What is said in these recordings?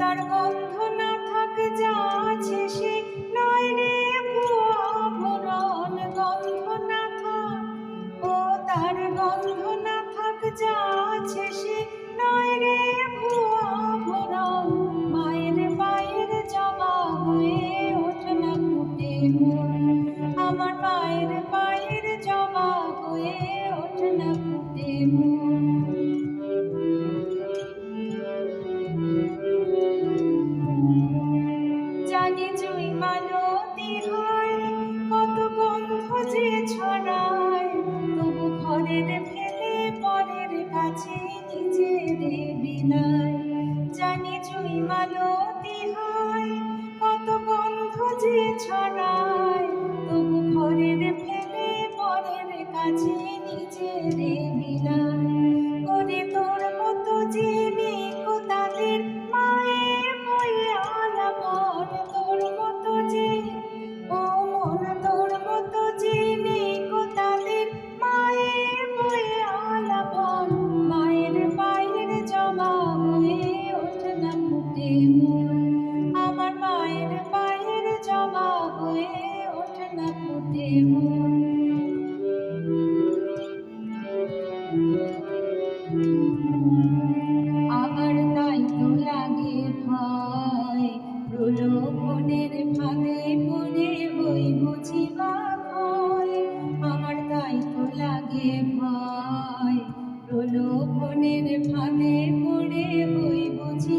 তার গন্ধ না থাক সে নয় রে ভুয়া গন্ধ না থাক, ও তার গন্ধ না থাক সে নয় রে মায়ের পায়ের হয়ে মন। আমার মায়ের পায়ের জবা হয়ে ওঠে না জানি জুই মালতি হয় কত গন্ধ যে ছড়ায়। আমার মায়ের পায়ের জমা হয়ে ওঠে না ফুটে আবার তাই তো লাগে ভয়, প্রলোভনের ফাঁদে পড়ে হই বুঝিবা ভয়। আমার তাই তো লাগে ভয়, প্রলোভনের ফাঁদে পড়ে হই বুঝি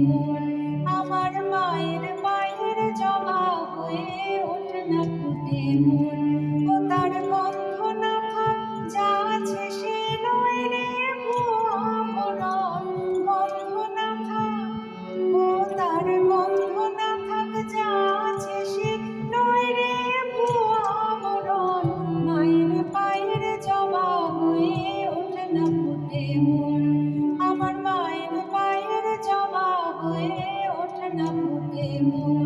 মন আমার মায়ের পায়ের জমা হয়ে ওঠে না ফুটে মন। হয়ে ওঠে না ফুটে মন